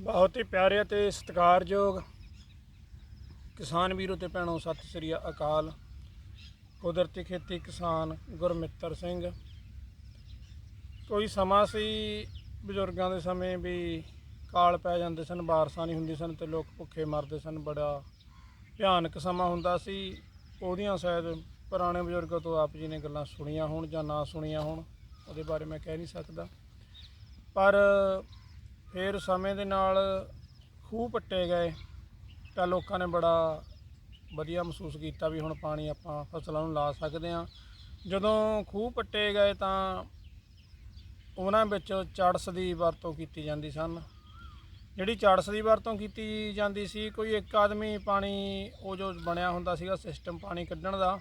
ਬਹੁਤ ਹੀ ਪਿਆਰੇ ਅਤੇ ਸਤਿਕਾਰਯੋਗ ਕਿਸਾਨ ਵੀਰੋ ਤੇ ਭੈਣੋ, ਸਤਿ ਸ੍ਰੀ ਅਕਾਲ। ਕੁਦਰਤੀ ਖੇਤੀ ਕਿਸਾਨ ਗੁਰਮਿੱਤਰ ਸਿੰਘ। ਕੋਈ ਸਮਾਂ ਸੀ ਬਜ਼ੁਰਗਾਂ ਦੇ ਸਮੇਂ ਵੀ ਕਾਲ ਪੈ ਜਾਂਦੇ ਸਨ, ਬਾਰਸਾਂ ਨਹੀਂ ਹੁੰਦੀ ਸਨ ਤੇ ਲੋਕ ਭੁੱਖੇ ਮਰਦੇ ਸਨ, ਬੜਾ ਭਿਆਨਕ ਸਮਾਂ ਹੁੰਦਾ ਸੀ। ਉਹਦੀਆਂ ਸ਼ਾਇਦ ਪੁਰਾਣੇ ਬਜ਼ੁਰਗਾਂ ਤੋਂ ਆਪ ਜੀ ਨੇ ਗੱਲਾਂ ਸੁਣੀਆਂ ਹੋਣ ਜਾਂ ਨਾ ਸੁਣੀਆਂ ਹੋਣ, ਉਹਦੇ ਬਾਰੇ ਮੈਂ ਕਹਿ ਨਹੀਂ ਸਕਦਾ। ਪਰ ਫਿਰ ਸਮੇਂ ਦੇ ਨਾਲ ਖੂਹ ਪੱਟੇ ਗਏ ਤਾਂ ਲੋਕਾਂ ਨੇ ਬੜਾ ਵਧੀਆ ਮਹਿਸੂਸ ਕੀਤਾ ਵੀ ਹੁਣ ਪਾਣੀ ਆਪਾਂ ਫਸਲਾਂ ਨੂੰ ਲਾ ਸਕਦੇ ਹਾਂ। ਜਦੋਂ ਖੂਹ ਪੱਟੇ ਗਏ ਤਾਂ ਉਹਨਾਂ ਵਿੱਚ ਚੜਸ ਦੀ ਵਰਤੋਂ ਕੀਤੀ ਜਾਂਦੀ ਸਨ। ਜਿਹੜੀ ਚੜਸ ਦੀ ਵਰਤੋਂ ਕੀਤੀ ਜਾਂਦੀ ਸੀ, ਕੋਈ ਇੱਕ ਆਦਮੀ ਪਾਣੀ, ਉਹ ਜੋ ਬਣਿਆ ਹੁੰਦਾ ਸੀਗਾ ਸਿਸਟਮ ਪਾਣੀ ਕੱਢਣ ਦਾ,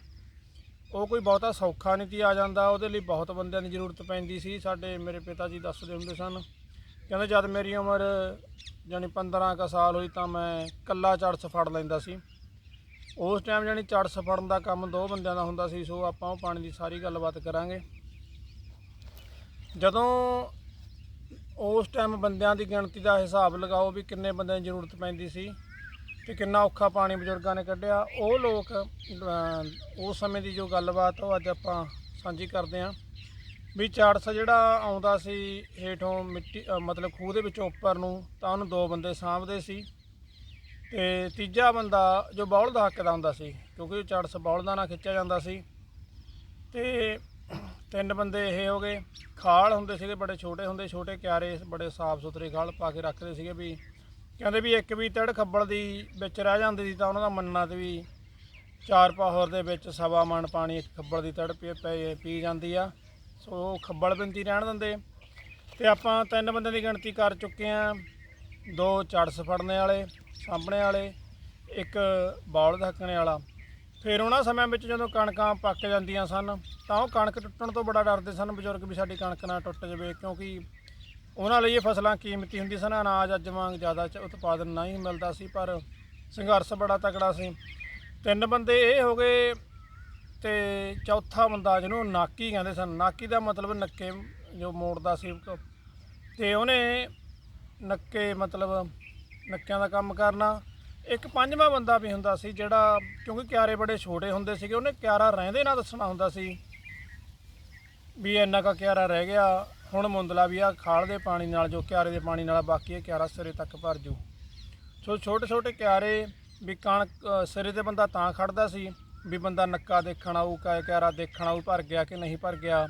ਉਹ ਕੋਈ ਬਹੁਤਾ ਸੌਖਾ ਨਹੀਂ ਸੀ ਆ ਜਾਂਦਾ। ਉਹਦੇ ਲਈ ਬਹੁਤ ਬੰਦਿਆਂ ਦੀ ਜ਼ਰੂਰਤ ਪੈਂਦੀ ਸੀ। ਸਾਡੇ ਮੇਰੇ ਪਿਤਾ ਜੀ ਦੱਸਦੇ ਹੁੰਦੇ ਸਨ ਕਹਿੰਦੇ ਜਦ ਮੇਰੀ ਉਮਰ ਜਾਨੀ 15 ਕੁ ਸਾਲ ਹੋਈ ਤਾਂ ਮੈਂ ਕੱਲਾ ਚੜਸ ਫੜ ਲੈਂਦਾ ਸੀ। ਉਸ ਟਾਈਮ ਜਾਨੀ ਚੜਸ ਫੜਨ ਦਾ ਕੰਮ ਦੋ ਬੰਦਿਆਂ ਦਾ ਹੁੰਦਾ ਸੀ, ਸੋ ਆਪਾਂ ਉਹ ਪਾਣੀ ਦੀ ਸਾਰੀ ਗੱਲਬਾਤ ਕਰਾਂਗੇ। ਜਦੋਂ ਉਸ ਟਾਈਮ ਬੰਦਿਆਂ ਦੀ ਗਿਣਤੀ ਦਾ ਹਿਸਾਬ ਲਗਾਓ ਵੀ ਕਿੰਨੇ ਬੰਦਿਆਂ ਦੀ ਜ਼ਰੂਰਤ ਪੈਂਦੀ ਸੀ ਤੇ ਕਿੰਨਾ ਔਖਾ ਪਾਣੀ ਬਜ਼ੁਰਗਾਂ ਨੇ ਕੱਢਿਆ, ਉਹ ਲੋਕ ਉਸ ਸਮੇਂ ਦੀ ਜੋ ਗੱਲਬਾਤ ਉਹ ਅੱਜ ਆਪਾਂ ਸਾਂਝੀ ਕਰਦੇ ਹਾਂ। ਵੀ ਚਾੜਸ ਜਿਹੜਾ ਆਉਂਦਾ ਸੀ ਹੇਠੋਂ ਮਿੱਟੀ ਅ, ਮਤਲਬ ਖੂਹ ਦੇ ਵਿੱਚੋਂ ਉੱਪਰ ਨੂੰ ਤਾਂ ਉਹਨੂੰ ਦੋ ਬੰਦੇ ਸਾਂਭਦੇ ਸੀ। ਤੇ ਤੀਜਾ ਬੰਦਾ ਜੋ ਬੌਲ ਦਾ ਹੱਕ ਦਾ ਹੁੰਦਾ ਸੀ ਕਿਉਂਕਿ ਉਹ ਚਾੜਸ ਬੌਲ ਦਾ ਨਾ ਖਿੱਚਿਆ ਜਾਂਦਾ ਸੀ। ਤੇ ਤਿੰਨ ਬੰਦੇ ਇਹ ਹੋ ਗਏ। ਖਾਲ ਹੁੰਦੇ ਸੀਗੇ ਬੜੇ ਛੋਟੇ ਹੁੰਦੇ ਛੋਟੇ ਕਿਆਰੇ ਬੜੇ ਸਾਫ਼ ਸੁਥਰੇ ਖਾਲ ਪਾ ਕੇ ਰੱਖਦੇ ਸੀਗੇ ਵੀ ਕਹਿੰਦੇ ਵੀ ਇੱਕ ਵੀ ਤੜ ਖੱਬਲ ਦੀ ਵਿੱਚ ਰਹਿ ਜਾਂਦੀ ਸੀ ਤਾਂ ਉਹਨਾਂ ਦਾ ਮੰਨਣਾ ਤੇ ਵੀ ਚਾਰ ਪਾਹਰ ਦੇ ਵਿੱਚ ਸਵਾ ਮਣ ਪਾਣੀ ਇੱਕ ਖੱਬਲ ਦੀ ਤੜ ਪੀ ਪੀ- ਪੀ ਜਾਂਦੀ ਆ। ਸੋ ਖੱਬਲ ਬਿੰਤੀ ਰਹਿਣ ਦਿੰਦੇ। ਤੇ ਆਪਾਂ ਤਿੰਨ ਬੰਦਿਆਂ ਦੀ ਗਿਣਤੀ ਕਰ ਚੁੱਕੇ ਆ। ਦੋ ਚੜਸ ਫੜਨੇ ਵਾਲੇ, ਸਾਹਮਣੇ ਵਾਲੇ, ਇੱਕ ਬੌਲ ਧੱਕਣੇ ਵਾਲਾ। ਫਿਰ ਉਹਨਾਂ ਸਮਿਆਂ ਵਿੱਚ ਜਦੋਂ ਕਣਕਾਂ ਪੱਕ ਜਾਂਦੀਆਂ ਸਨ, ਤਾਂ ਉਹ ਕਣਕ ਟੁੱਟਣ ਤੋਂ ਬੜਾ ਡਰਦੇ ਸਨ ਬਜ਼ੁਰਗ ਵੀ ਸਾਡੀ ਕਣਕ ਨਾ ਟੁੱਟ ਜਾਵੇ, ਕਿਉਂਕਿ ਉਹਨਾਂ ਲਈ ਇਹ ਫਸਲਾਂ ਕੀਮਤੀ ਹੁੰਦੀ ਸਨ। ਅਨਾਜ ਅੱਜ ਵਾਂਗ ਜ਼ਿਆਦਾ ਚ- ਉਤਪਾਦਨ ਨਹੀਂ ਮਿਲਦਾ ਸੀ, ਪਰ ਸੰਘਰਸ਼ ਬੜਾ ਤਕੜਾ ਸੀ। ਤਿੰਨ ਬੰਦੇ ਇਹ ਹੋ ਗਏ ਤੇ ਚੌਥਾ ਬੰਦਾ ਜਿਹਨੂੰ ਨਾਕੀ ਕਹਿੰਦੇ ਸਨ। ਨਾਕੀ ਦਾ ਮਤਲਬ ਨੱਕੇ ਜੋ ਮੋੜਦਾ ਸੀ। ਤੇ ਉਹਨੇ ਨੱਕੇ ਮਤਲਬ ਨੱਕਿਆਂ ਦਾ ਕੰਮ ਕਰਨਾ। ਇੱਕ ਪੰਜਵਾਂ ਬੰਦਾ ਵੀ ਹੁੰਦਾ ਸੀ ਜਿਹੜਾ ਕਿਉਂਕਿ ਕਿਆਰੇ ਬੜੇ ਛੋਟੇ ਹੁੰਦੇ ਸੀਗੇ, ਉਹਨੇ ਕਿਆਰਾ ਰਹਿੰਦੇ ਨਾ ਦੱਸਣਾ ਹੁੰਦਾ ਸੀ ਵੀ ਇੰਨਾ ਕਾ ਕਿਆਰਾ ਰਹਿ ਗਿਆ। ਹੁਣ ਮੁੰਦਲਾ ਵੀ ਆ, ਖਾਲ ਦੇ ਪਾਣੀ ਨਾਲ ਜੋ ਕਿਆਰੇ ਦੇ ਪਾਣੀ ਨਾਲ ਬਾਕੀ ਇਹ ਕਿਆਰਾ ਸਿਰੇ ਤੱਕ ਭਰ ਜੂ। ਸੋ ਛੋਟੇ ਛੋਟੇ ਕਿਆਰੇ ਵੀ ਕਣਕ ਸਿਰੇ ਤੇ ਬੰਦਾ ਤਾਂ ਖੜਦਾ ਸੀ। ਵੀ ਬੰਦਾ ਨੱਕਾ ਦੇਖਣ ਆਊ, ਕਾ ਕਿਆਰਾ ਦੇਖਣ ਆਊ, ਭਰ ਗਿਆ ਕਿ ਨਹੀਂ ਭਰ ਗਿਆ।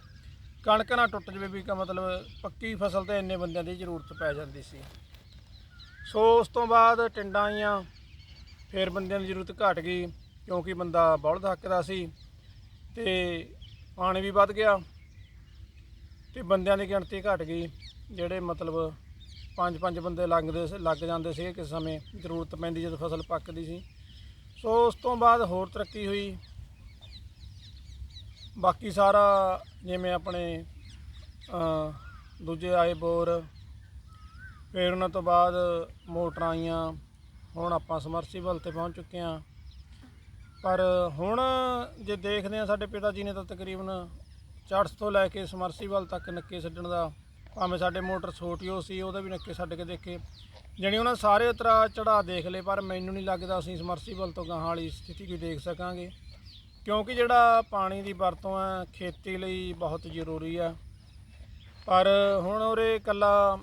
ਕਣਕ ਨਾ ਟੁੱਟ ਜਵੇ ਵੀ ਕਾ ਮਤਲਬ ਪੱਕੀ ਫਸਲ ਤੇ ਇੰਨੇ ਬੰਦਿਆਂ ਦੀ ਜ਼ਰੂਰਤ ਪੈ ਜਾਂਦੀ ਸੀ। ਸੋ ਉਸ ਤੋਂ ਬਾਅਦ ਟਿੰਡਾਂ ਆਈਆਂ, ਫਿਰ ਬੰਦਿਆਂ ਦੀ ਜ਼ਰੂਰਤ ਘਟ ਗਈ, ਕਿਉਂਕਿ ਬੰਦਾ ਬੌਲਦ ਹੱਕ ਦਾ ਸੀ ਤੇ ਪਾਣੀ ਵੀ ਵੱਧ ਗਿਆ ਤੇ ਬੰਦਿਆਂ ਦੀ ਗਿਣਤੀ ਘਟ ਗਈ, ਜਿਹੜੇ ਮਤਲਬ ਪੰਜ ਪੰਜ ਬੰਦੇ ਲੰਘਦੇ ਸੀ- ਲੱਗ ਜਾਂਦੇ ਸੀ ਕਿਸੇ ਸਮੇਂ ਜ਼ਰੂਰਤ ਪੈਂਦੀ ਜਦੋਂ ਫਸਲ ਪੱਕਦੀ ਸੀ। ਸੋ ਉਸ ਤੋਂ ਬਾਅਦ ਹੋਰ ਤਰੱਕੀ ਹੋਈ। ਬਾਕੀ ਸਾਰਾ ਜਿਵੇਂ ਆਪਣੇ ਦੂਜੇ ਆਏ ਬੋਰ, ਫਿਰ ਉਹਨਾਂ ਤੋਂ ਬਾਅਦ ਮੋਟਰਾਂ ਆਈਆਂ। ਹੁਣ ਆਪਾਂ ਸਮਰਸੀਬਲ ਤੇ ਪਹੁੰਚ ਚੁੱਕੇ ਹਾਂ। ਪਰ ਹੁਣ ਜੇ ਦੇਖਦੇ ਹਾਂ ਸਾਡੇ ਪਿਤਾ ਜੀ ਨੇ ਤਾਂ ਤਕਰੀਬਨ 400 ਤੋਂ ਲੈ ਕੇ ਸਮਰਸੀਬਲ ਤੱਕ ਨੱਕੇ ਛੱਡਣ ਦਾ, ਭਾਵੇਂ ਸਾਡੇ ਮੋਟਰ ਛੋਟੀ ਹੋ ਸੀ, ਉਹਦੇ ਵੀ ਨੱਕੇ ਛੱਡ ਕੇ ਦੇਖੇ। ਜਾਣੀ ਉਹਨਾਂ ਸਾਰੇ ਉਤਰਾ ਚੜਾ ਦੇਖ ਲਏ, ਪਰ ਮੈਨੂੰ ਨਹੀਂ ਲੱਗਦਾ ਅਸੀਂ ਸਮਰਸੀਬਲ ਤੋਂ ਗਾਹਾਂ ਵਾਲੀ ਸਥਿਤੀ ਕੋਈ ਦੇਖ ਸਕਾਂਗੇ। ਕਿਉਂਕਿ ਜਿਹੜਾ ਪਾਣੀ ਦੀ ਵਰਤੋਂ ਹੈ, ਖੇਤੀ ਲਈ ਬਹੁਤ ਜ਼ਰੂਰੀ ਹੈ ਪਰ ਹੁਣ ਉਰੇ ਇਕੱਲਾ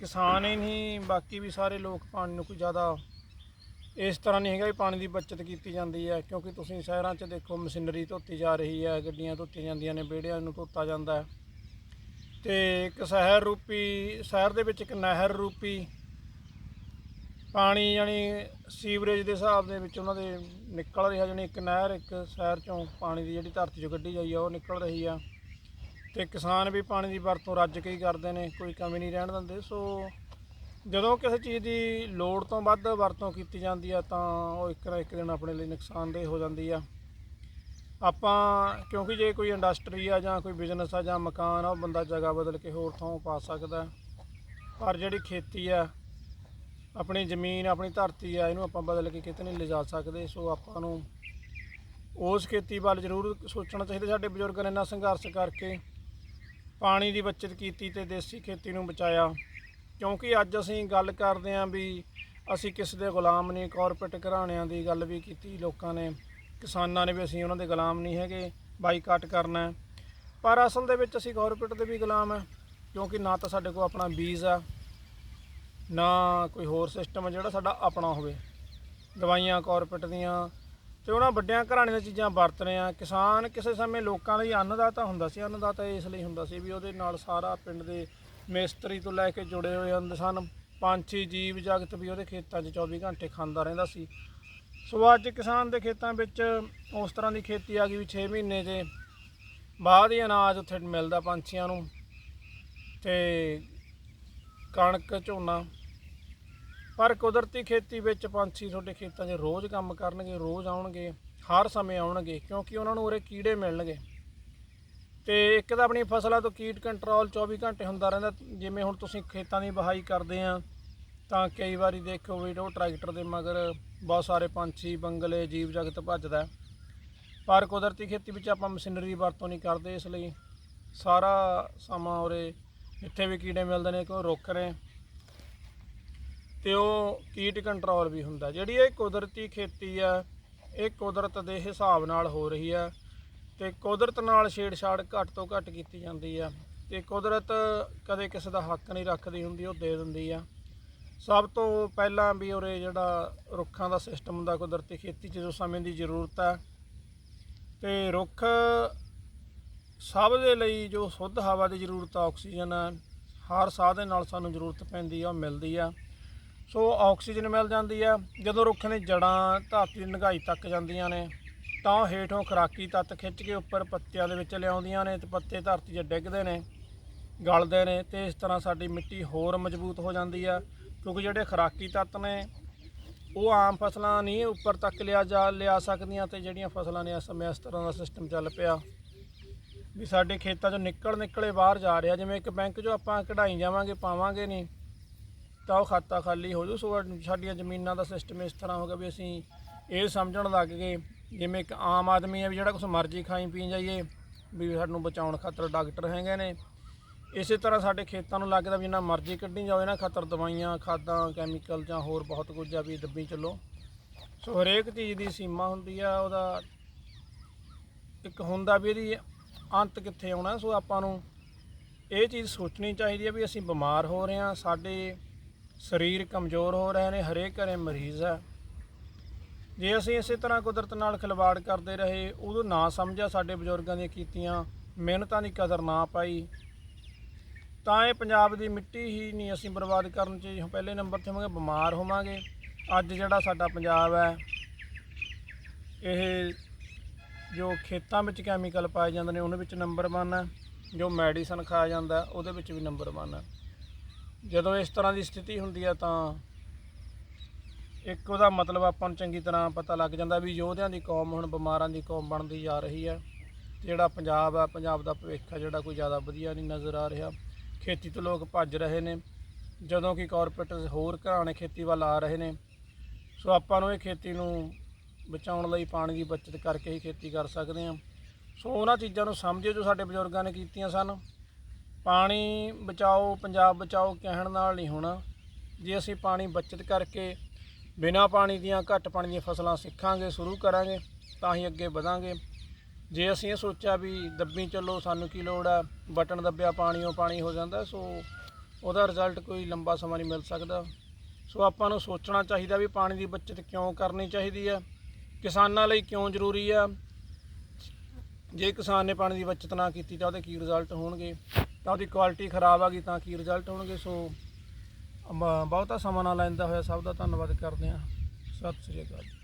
ਕਿਸਾਨ ਹੀ ਨਹੀਂ, ਬਾਕੀ ਵੀ ਸਾਰੇ ਲੋਕ ਪਾਣੀ ਨੂੰ ਕੋਈ ਜ਼ਿਆਦਾ ਇਸ ਤਰ੍ਹਾਂ ਨਹੀਂ ਹੈਗਾ ਵੀ ਪਾਣੀ ਦੀ ਬਚਤ ਕੀਤੀ ਜਾਂਦੀ ਹੈ। ਕਿਉਂਕਿ ਤੁਸੀਂ ਸ਼ਹਿਰਾਂ 'ਚ ਦੇਖੋ, ਮਸ਼ੀਨਰੀ ਧੋਤੀ ਜਾ ਰਹੀ ਹੈ, ਗੱਡੀਆਂ ਧੋਤੀਆਂ ਜਾਂਦੀਆਂ ਨੇ, ਵਿਹੜਿਆਂ ਨੂੰ ਧੋਤਾ ਜਾਂਦਾ ਹੈ। ਤੇ ਇੱਕ ਸ਼ਹਿਰ ਰੂਪੀ, ਸ਼ਹਿਰ ਦੇ ਵਿੱਚ ਇੱਕ ਨਹਿਰ ਰੂਪੀ ਪਾਣੀ ਯਾਨੀ ਸੀਵਰੇਜ ਦੇ ਹਿਸਾਬ ਦੇ ਵਿੱਚ ਉਹਨਾਂ ਦੇ ਨਿਕਲ ਰਿਹਾ, ਯਾਨੀ ਇੱਕ ਨਹਿਰ ਇੱਕ ਸ਼ਹਿਰ ਚੋਂ ਪਾਣੀ ਦੀ ਜਿਹੜੀ ਧਰਤੀ 'ਚੋਂ ਕੱਢੀ ਜਾਈ ਆ, ਉਹ ਨਿਕਲ ਰਹੀ ਆ। ਤੇ ਕਿਸਾਨ ਵੀ ਪਾਣੀ ਦੀ ਵਰਤੋਂ ਰੱਜ ਕੇ ਹੀ ਕਰਦੇ ਨੇ, ਕੋਈ ਕਮੀ ਨਹੀਂ ਰਹਿਣ ਦਿੰਦੇ। ਸੋ ਜਦੋਂ ਕਿਸੇ ਚੀਜ਼ ਦੀ ਲੋੜ ਤੋਂ ਵੱਧ ਵਰਤੋਂ ਕੀਤੀ ਜਾਂਦੀ ਆ, ਤਾਂ ਉਹ ਇੱਕ ਨਾ ਇੱਕ ਦਿਨ ਆਪਣੇ ਲਈ ਨੁਕਸਾਨਦੇਹ ਹੋ ਜਾਂਦੀ ਆ। ਆਪਾਂ, ਕਿਉਂਕਿ ਜੇ ਕੋਈ ਇੰਡਸਟਰੀ ਆ ਜਾਂ ਕੋਈ ਬਿਜ਼ਨਸ ਆ ਜਾਂ ਮਕਾਨ ਆ, ਉਹ ਬੰਦਾ ਜਗ੍ਹਾ ਬਦਲ ਕੇ ਹੋਰ ਥਾਂ ਪਾ ਸਕਦਾ। ਪਰ ਜਿਹੜੀ ਖੇਤੀ ਆ ਆਪਣੀ ਜ਼ਮੀਨ, ਆਪਣੀ ਧਰਤੀ ਆ, ਇਹਨੂੰ ਆਪਾਂ ਬਦਲ ਕੇ ਕਿਤੇ ਨਹੀਂ ਲਿਜਾ ਸਕਦੇ, ਸੋ ਆਪਾਂ ਨੂੰ ਉਸ ਖੇਤੀ ਵੱਲ ਜ਼ਰੂਰ ਸੋਚਣਾ ਚਾਹੀਦਾ। ਸਾਡੇ ਬਜ਼ੁਰਗਾਂ ਨੇ ਇੰਨਾ ਸੰਘਰਸ਼ ਕਰਕੇ ਪਾਣੀ ਦੀ ਬਚਤ ਕੀਤੀ ਤੇ ਦੇਸੀ ਖੇਤੀ ਨੂੰ ਬਚਾਇਆ। ਕਿਉਂਕਿ ਅੱਜ ਅਸੀਂ ਗੱਲ ਕਰਦੇ ਹਾਂ ਵੀ ਅਸੀਂ ਕਿਸੇ ਦੇ ਗੁਲਾਮ ਨਹੀਂ ਕਾਰਪੋਰੇਟ ਘਰਾਣਿਆਂ ਦੀ ਗੱਲ ਵੀ ਕੀਤੀ ਲੋਕਾਂ ਨੇ। ਕਿਸਾਨਾਂ ਨੇ ਵੀ ਅਸੀਂ ਉਹਨਾਂ ਦੇ ਗੁਲਾਮ ਨਹੀਂ ਹੈਗੇ ਬਾਈਕਾਟ ਕਰਨਾ ਪਰ ਅਸਲ ਦੇ ਵਿੱਚ ਅਸੀਂ ਕਾਰਪੋਰੇਟ ਦੇ ਵੀ ਗੁਲਾਮ ਹੈ, ਕਿਉਂਕਿ ਨਾ ਤਾਂ ਸਾਡੇ ਕੋਲ ਆਪਣਾ ਬੀਜ ਆ ਨਾ ਕੋਈ ਹੋਰ ਸਿਸਟਮ ਜਿਹੜਾ ਸਾਡਾ ਆਪਣਾ ਹੋਵੇ। ਦਵਾਈਆਂ ਕਾਰਪੋਰੇਟ ਦੀਆਂ ਤੇ ਉਹਨਾਂ ਵੱਡਿਆਂ ਘਰਾਣੇ ਦੀਆਂ ਚੀਜ਼ਾਂ ਵਰਤ ਰਹੇ ਆ ਕਿਸਾਨ ਕਿਸੇ ਸਮੇਂ ਲੋਕਾਂ ਲਈ ਅੰਨਦਾਤਾ ਹੁੰਦਾ ਸੀ। ਅੰਨਦਾਤਾ ਇਸ ਲਈ ਹੁੰਦਾ ਸੀ ਵੀ ਉਹਦੇ ਨਾਲ ਸਾਰਾ ਪਿੰਡ ਦੇ ਮਿਸਤਰੀ ਤੋਂ ਲੈ ਕੇ ਜੁੜੇ ਹੋਏ ਹੁੰਦੇ ਸਨ। ਪੰਛੀ, ਜੀਵ, ਜਗਤ ਵੀ ਉਹਦੇ ਖੇਤਾਂ 'ਚ 24 ਘੰਟੇ ਖਾਂਦਾ ਰਹਿੰਦਾ ਸੀ। ਸੋ ਅੱਜ ਕਿਸਾਨ ਦੇ ਖੇਤਾਂ ਵਿੱਚ ਉਸ ਤਰ੍ਹਾਂ ਦੀ ਖੇਤੀ ਆ ਗਈ ਵੀ 6 ਮਹੀਨੇ ਦੇ ਬਾਅਦ ਹੀ ਅਨਾਜ ਉੱਥੇ ਮਿਲਦਾ ਪੰਛੀਆਂ ਨੂੰ। ਤੇ ਕਣਕ, ਝੋਨਾ ਪਰ ਕੁਦਰਤੀ ਖੇਤੀ ਵਿੱਚ ਪੰਛੀ ਤੁਹਾਡੇ ਖੇਤਾਂ 'ਚ ਰੋਜ਼ ਕੰਮ ਕਰਨਗੇ, ਰੋਜ਼ ਆਉਣਗੇ, ਹਰ ਸਮੇਂ ਆਉਣਗੇ, ਕਿਉਂਕਿ ਉਹਨਾਂ ਨੂੰ ਉਰੇ ਕੀੜੇ ਮਿਲਣਗੇ। ਤੇ ਇੱਕ ਤਾਂ ਆਪਣੀ ਫਸਲਾਂ ਤੋਂ ਕੀਟ ਕੰਟਰੋਲ 24 ਘੰਟੇ ਹੁੰਦਾ ਰਹਿੰਦਾ, ਜਿਵੇਂ ਹੁਣ ਤੁਸੀਂ ਖੇਤਾਂ ਦੀ ਬਹਾਈ ਕਰਦੇ ਆ, ਤਾਂ ਕਈ ਵਾਰੀ ਦੇਖੋ ਵੀ ਉਹ ਟਰੈਕਟਰ ਦੇ ਮਗਰ ਬਹੁਤ ਸਾਰੇ ਪੰਛੀ, ਬੰਗਲੇ ਜੀਵ ਜਗਤ ਭੱਜਦਾ ਪਰ ਕੁਦਰਤੀ ਖੇਤੀ ਵਿੱਚ ਆਪਾਂ ਮਸ਼ੀਨਰੀ ਦੀ ਵਰਤੋਂ ਨਹੀਂ ਕਰਦੇ ਇਸ ਲਈ ਸਾਰਾ ਸਮਾਂ ਉਰੇ ਜਿੱਥੇ ਵੀ ਕੀੜੇ ਮਿਲਦੇ ਨੇ, ਕੋਈ ਰੋਕ ਰਹੇ ਤੇ ਉਹ ਕੀਟ ਕੰਟਰੋਲ ਵੀ ਹੁੰਦਾ। ਜਿਹੜੀ ਇਹ ਕੁਦਰਤੀ ਖੇਤੀ ਆ ਇਹ ਕੁਦਰਤ ਦੇ ਹਿਸਾਬ ਨਾਲ ਹੋ ਰਹੀ ਆ ਤੇ ਕੁਦਰਤ ਨਾਲ ਛੇੜਛਾੜ ਘੱਟ ਤੋਂ ਘੱਟ ਕੀਤੀ ਜਾਂਦੀ ਆ ਤੇ ਕੁਦਰਤ ਕਦੇ ਕਿਸੇ ਦਾ ਹੱਕ ਨਹੀਂ ਰੱਖਦੀ ਹੁੰਦੀ ਉਹ ਦੇ ਦਿੰਦੀ ਆ। ਸਭ ਤੋਂ ਪਹਿਲਾਂ ਵੀ ਉਰੇ ਜਿਹੜਾ ਰੁੱਖਾਂ ਦਾ ਸਿਸਟਮ ਹੁੰਦਾ ਕੁਦਰਤੀ ਖੇਤੀ 'ਚ ਜੋ ਸਮੇਂ ਦੀ ਜ਼ਰੂਰਤ ਹੈ ਤੇ ਰੁੱਖ ਸਭ ਦੇ ਲਈ ਜੋ ਸ਼ੁੱਧ ਹਵਾ ਦੀ ਜ਼ਰੂਰਤ ਆ ਆਕਸੀਜਨ ਆ, ਹਰ ਸਾਹ ਦੇ ਨਾਲ ਸਾਨੂੰ ਜ਼ਰੂਰਤ ਪੈਂਦੀ ਆ ਉਹ ਮਿਲਦੀ ਆ। ਸੋ ਆਕਸੀਜਨ ਮਿਲ ਜਾਂਦੀ ਆ। ਜਦੋਂ ਰੁੱਖ ਦੀਆਂ ਜੜਾਂ ਧਰਤੀ ਦੀ ਡੂੰਘਾਈ ਤੱਕ ਜਾਂਦੀਆਂ ਨੇ, ਤਾਂ ਉਹ ਹੇਠੋਂ ਖੁਰਾਕੀ ਤੱਤ ਖਿੱਚ ਕੇ ਉੱਪਰ ਪੱਤਿਆਂ ਦੇ ਵਿੱਚ ਲਿਆਉਂਦੀਆਂ ਨੇ ਤੇ ਪੱਤੇ ਧਰਤੀ 'ਚ ਡਿੱਗਦੇ ਨੇ, ਗਲਦੇ ਨੇ ਤੇ ਇਸ ਤਰ੍ਹਾਂ ਸਾਡੀ ਮਿੱਟੀ ਹੋਰ ਮਜ਼ਬੂਤ ਹੋ ਜਾਂਦੀ ਆ। ਕਿਉਂਕਿ ਜਿਹੜੇ ਖੁਰਾਕੀ ਤੱਤ ਨੇ, ਉਹ ਆਮ ਫਸਲਾਂ ਨਹੀਂ ਉੱਪਰ ਤੱਕ ਲਿਆ ਜਾ, ਲਿਆ ਸਕਦੀਆਂ ਤੇ ਜਿਹੜੀਆਂ ਫਸਲਾਂ ਨੇ ਇਸ ਸਮੇਂ ਇਸ ਤਰ੍ਹਾਂ ਦਾ ਸਿਸਟਮ ਚੱਲ ਪਿਆ। ਵੀ ਸਾਡੇ ਖੇਤਾਂ 'ਚੋਂ ਨਿਕਲ ਨਿਕਲੇ ਬਾਹਰ ਜਾ ਰਿਹਾ। ਜਿਵੇਂ ਇੱਕ ਬੈਂਕ 'ਚੋਂ ਆਪਾਂ ਕਢਾਈ ਜਾਵਾਂਗੇ, ਪਾਵਾਂਗੇ ਨਹੀਂ ਤਾਂ ਉਹ ਖਾਤਾ ਖਾਲੀ ਹੋ ਜੂ ਸੋ ਸਾਡੀਆਂ ਜ਼ਮੀਨਾਂ ਦਾ ਸਿਸਟਮ ਇਸ ਤਰ੍ਹਾਂ ਹੋ ਗਿਆ ਵੀ ਅਸੀਂ ਇਹ ਸਮਝਣ ਲੱਗ ਗਏ ਜਿਵੇਂ ਇੱਕ ਆਮ ਆਦਮੀ ਹੈ ਵੀ ਜਿਹੜਾ ਕੁਛ ਮਰਜ਼ੀ ਖਾਈ ਪੀ ਜਾਈਏ ਵੀ ਸਾਨੂੰ ਬਚਾਉਣ ਖਾਤਰ ਡਾਕਟਰ ਹੈਗੇ ਨੇ। ਇਸੇ ਤਰ੍ਹਾਂ ਸਾਡੇ ਖੇਤਾਂ ਨੂੰ ਲੱਗਦਾ ਵੀ ਜਿੰਨਾ ਮਰਜ਼ੀ ਕੱਢੀ ਜਾਓ, ਇਹਨਾਂ ਖਾਤਰ ਦਵਾਈਆਂ, ਖਾਦਾਂ ਕੈਮੀਕਲ ਜਾਂ ਹੋਰ ਬਹੁਤ ਕੁਝ ਆ ਵੀ ਦੱਬੀ ਚੱਲੋ। ਸੋ ਹਰੇਕ ਚੀਜ਼ ਦੀ ਸੀਮਾ ਹੁੰਦੀ ਆ, ਉਹਦਾ ਇੱਕ ਹੁੰਦਾ ਵੀ ਇਹਦੀ ਅੰਤ ਕਿੱਥੇ ਆਉਣਾ। ਸੋ ਆਪਾਂ ਨੂੰ ਇਹ ਚੀਜ਼ ਸੋਚਣੀ ਚਾਹੀਦੀ ਹੈ ਵੀ ਅਸੀਂ ਬਿਮਾਰ ਹੋ ਰਹੇ ਹਾਂ, ਸਾਡੇ ਸਰੀਰ ਕਮਜ਼ੋਰ ਹੋ ਰਹੇ ਨੇ, ਹਰੇਕ ਘਰੇ ਮਰੀਜ਼ ਹੈ। ਜੇ ਅਸੀਂ ਇਸੇ ਤਰ੍ਹਾਂ ਕੁਦਰਤ ਨਾਲ ਖਿਲਵਾੜ ਕਰਦੇ ਰਹੇ, ਉਦੋਂ ਨਾ ਸਮਝਿਆ ਸਾਡੇ ਬਜ਼ੁਰਗਾਂ ਦੀਆਂ ਕੀਤੀਆਂ, ਮਿਹਨਤਾਂ ਦੀ ਕਦਰ ਨਾ ਪਾਈ। ਤਾਂ ਇਹ ਪੰਜਾਬ ਦੀ ਮਿੱਟੀ ਹੀ ਨਹੀਂ ਅਸੀਂ ਬਰਬਾਦ ਕਰਨ ਚ ਪਹਿਲੇ ਨੰਬਰ ਤੇ ਹੋਵਾਂਗੇ, ਬਿਮਾਰ ਹੋਵਾਂਗੇ। ਅੱਜ ਜਿਹੜਾ ਸਾਡਾ ਪੰਜਾਬ ਹੈ, ਇਹ ਜੋ ਖੇਤਾਂ ਵਿੱਚ ਕੈਮੀਕਲ ਪਾਏ ਜਾਂਦੇ ਨੇ ਉਹਨਾਂ ਵਿੱਚ ਨੰਬਰ 1 ਹੈ। ਜੋ ਮੈਡੀਸਨ ਖਾਇਆ ਜਾਂਦਾ, ਉਹਦੇ ਵਿੱਚ ਵੀ ਨੰਬਰ 1 ਹੈ। ਜਦੋਂ ਇਸ ਤਰ੍ਹਾਂ ਦੀ ਸਥਿਤੀ ਹੁੰਦੀ ਹੈ ਤਾਂ ਇੱਕ ਉਹਦਾ ਮਤਲਬ ਆਪਾਂ ਨੂੰ ਚੰਗੀ ਤਰ੍ਹਾਂ ਪਤਾ ਲੱਗ ਜਾਂਦਾ ਵੀ ਯੋਧਿਆਂ ਦੀ ਕੌਮ ਹੁਣ ਬਿਮਾਰਾਂ ਦੀ ਕੌਮ ਬਣਦੀ ਜਾ ਰਹੀ ਹੈ ਜਿਹੜਾ ਪੰਜਾਬ ਆ, ਪੰਜਾਬ ਦਾ ਭਵਿੱਖ ਆ ਜਿਹੜਾ ਕੋਈ ਜ਼ਿਆਦਾ ਵਧੀਆ ਨਹੀਂ ਨਜ਼ਰ ਆ ਰਿਹਾ। ਖੇਤੀ ਤੋਂ ਲੋਕ ਭੱਜ ਰਹੇ ਨੇ। ਜਦੋਂ ਕਿ ਕਾਰਪੋਰੇਟ ਹੋਰ ਘਰਾਣੇ ਖੇਤੀ ਵੱਲ ਆ ਰਹੇ ਨੇ। ਸੋ ਆਪਾਂ ਨੂੰ ਇਹ ਖੇਤੀ ਨੂੰ ਬਚਾਉਣ ਲਈ ਪਾਣੀ ਦੀ ਬਚਤ ਕਰਕੇ ਹੀ ਖੇਤੀ ਕਰ ਸਕਦੇ ਹਾਂ। ਸੋ ਉਹਨਾਂ ਚੀਜ਼ਾਂ ਨੂੰ ਸਮਝਿਓ ਜੋ ਸਾਡੇ ਬਜ਼ੁਰਗਾਂ ਨੇ ਕੀਤੀਆਂ ਸਨ। ਪਾਣੀ ਬਚਾਓ, ਪੰਜਾਬ ਬਚਾਓ ਕਹਿਣ ਨਾਲ ਨਹੀਂ ਹੋਣਾ। ਜੇ ਅਸੀਂ ਪਾਣੀ ਬਚਤ ਕਰਕੇ ਬਿਨਾਂ ਪਾਣੀ ਦੀਆਂ ਘੱਟ ਪਾਣੀ ਦੀਆਂ ਫਸਲਾਂ ਸਿੱਖਾਂਗੇ, ਸ਼ੁਰੂ ਕਰਾਂਗੇ, ਤਾਂ ਹੀ ਅੱਗੇ ਵਧਾਂਗੇ। ਜੇ ਅਸੀਂ ਇਹ ਸੋਚਿਆ ਵੀ ਦੱਬੀ ਚੱਲੋ, ਸਾਨੂੰ ਕੀ ਲੋੜ ਆ, ਬਟਨ ਦੱਬਿਆ ਪਾਣੀਓ ਪਾਣੀ ਹੋ ਜਾਂਦਾ, ਸੋ ਉਹਦਾ ਰਿਜ਼ਲਟ ਕੋਈ ਲੰਬਾ ਸਮਾਂ ਨਹੀਂ ਮਿਲ ਸਕਦਾ। ਸੋ ਆਪਾਂ ਨੂੰ ਸੋਚਣਾ ਚਾਹੀਦਾ ਵੀ ਪਾਣੀ ਦੀ ਬਚਤ ਕਿਉਂ ਕਰਨੀ ਚਾਹੀਦੀ ਆ, ਕਿਸਾਨਾਂ ਲਈ ਕਿਉਂ ਜ਼ਰੂਰੀ ਆ। ਜੇ ਕਿਸਾਨ ਨੇ ਪਾਣੀ ਦੀ ਬਚਤ ਨਾ ਕੀਤੀ ਤਾਂ ਉਹਦੇ ਕੀ ਰਿਜ਼ਲਟ ਹੋਣਗੇ? ਤਾਂ ਉਹਦੀ ਕੁਆਲਿਟੀ ਖਰਾਬ ਆ ਗਈ, ਤਾਂ ਕੀ ਰਿਜ਼ਲਟ ਹੋਣਗੇ? ਸੋ ਅਮ, ਬਹੁਤਾ ਸਮਾਂ ਨਾ ਲੈਂਦਾ ਹੋਇਆ, ਸਭ ਦਾ ਧੰਨਵਾਦ ਕਰਦੇ ਹਾਂ। ਸਤਿ ਸ੍ਰੀ ਅਕਾਲ।